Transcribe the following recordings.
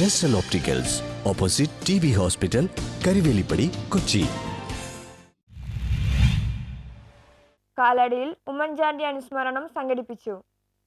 Justel opticals opposite T B hospital Karivelippady Kochi കാലടിയിൽ Oommen Chandy അനുസ്മരണം സംഘടിപ്പിച്ചു.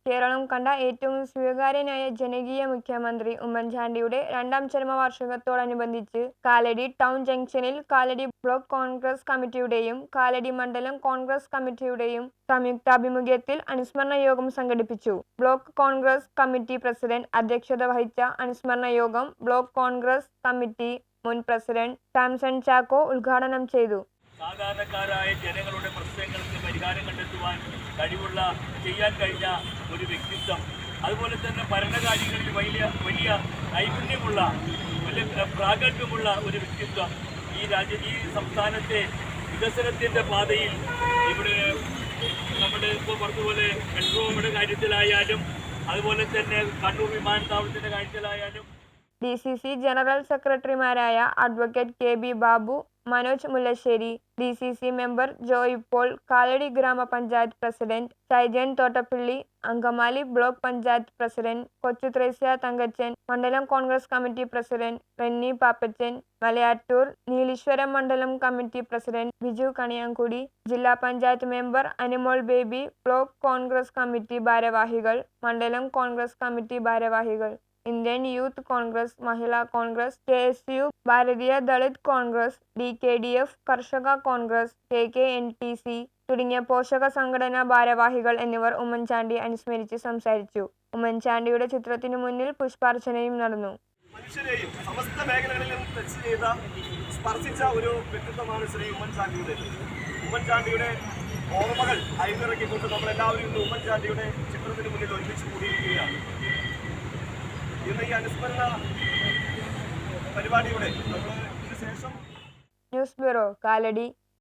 കേരളം കണ്ട ഏറ്റവും സ്വീകാര്യനായ ജനകീയ മുഖ്യമന്ത്രി ഉമ്മൻചാണ്ടിയുടെ രണ്ടാം ചരമവാർഷികത്തോടനുബന്ധിച്ച് കാലടി ടൗൺ ജംഗ്ഷനിൽ കാലടി ബ്ലോക്ക് കോൺഗ്രസ് കമ്മിറ്റിയുടെയും കാലടി മണ്ഡലം കോൺഗ്രസ് കമ്മിറ്റിയുടെയും സംയുക്താഭിമുഖ്യത്തിൽ അനുസ്മരണ യോഗം സംഘടിപ്പിച്ചു. ബ്ലോക്ക് കോൺഗ്രസ് കമ്മിറ്റി പ്രസിഡന്റ് അധ്യക്ഷത വഹിച്ച അനുസ്മരണ യോഗം ബ്ലോക്ക് കോൺഗ്രസ് കമ്മിറ്റി മുൻ പ്രസിഡന്റ് സാംസൺ ചാക്കോ ഉദ്ഘാടനം ചെയ്തു. സാധാരണക്കാരായ ജനങ്ങളുടെ പ്രശ്നങ്ങൾക്ക് പരിഹാരം കണ്ടെത്തുവാൻ കഴിവുള്ള ചെയ്യാൻ കഴിഞ്ഞ ഒരു വ്യക്തിത്വം. അതുപോലെ തന്നെ ഭരണകാര്യങ്ങളിൽ വലിയ വലിയ നൈപുണ്യമുള്ള വലിയ പ്രാഗൽഭ്യമുള്ള ഒരു വ്യക്തിത്വം ഈ രാജ്യ ഈ സംസ്ഥാനത്തെ വികസനത്തിന്റെ പാതയിൽ ഇവിടെ നമ്മുടെ ഇപ്പോൾ പറഞ്ഞതുപോലെ മെട്രോയുടെ കാര്യത്തിലായാലും അതുപോലെ തന്നെ കണ്ണൂർ വിമാനത്താവളത്തിന്റെ കാര്യത്തിലായാലും ഡി സി സി ജനറൽ സെക്രട്ടറിമാരായ advocate K B Babu Manoj Mullassery D C C member Joy Paul Kalady gramapanchayat president Shaijan Thottappally Angamaly block panchayat president Kochu Thresia Thankachan മണ്ഡലം കോൺഗ്രസ് കമ്മിറ്റി പ്രസിഡന്റ് റെന്നി പാപ്പച്ചൻ മലയാറ്റൂർ നീലീശ്വരം മണ്ഡലം കമ്മിറ്റി പ്രസിഡന്റ് ബിജു കണിയാങ്കുടി ജില്ലാ panchayat member Animol Baby block Congress committee ഭാരവാഹികൾ മണ്ഡലം Congress committee ഭാരവാഹികൾ. Indian youth Congress Mahila Congress K S U Bharatiya Dalit Congress D K D F Karshaka Congress K K N T C തുടങ്ങിയ പോഷക സംഘടനാ ഭാരവാഹികൾ എന്നിവർ ഉമ്മൻചാണ്ടി അനുസ്മരിച്ച് സംസാരിച്ചു. ഉമ്മൻചാണ്ടിയുടെ ചിത്രത്തിനു മുന്നിൽ പുഷ്പാർച്ചനയും നടന്നു. മനുഷ്യരെയും സമസ്ത മേഖലകളിലും ടച്ച് ചെയ്ത സ്പർശിച്ച ഒരു വ്യക്തിത്വമാണ് ശ്രീ ഉമ്മൻചാണ്ടിയുടെ. ഉമ്മൻചാണ്ടിയുടെ ഓർമ്മകൾ അയവിറക്കിക്കൊണ്ട് നമ്മളെല്ലാവരും ഇന്ന് ഉമ്മൻചാണ്ടിയുടെ ചിത്രത്തിന് മുന്നിൽ ഒരുമിച്ച് കൂടിയിരിക്കുകയാണ്. News bureau Kalady.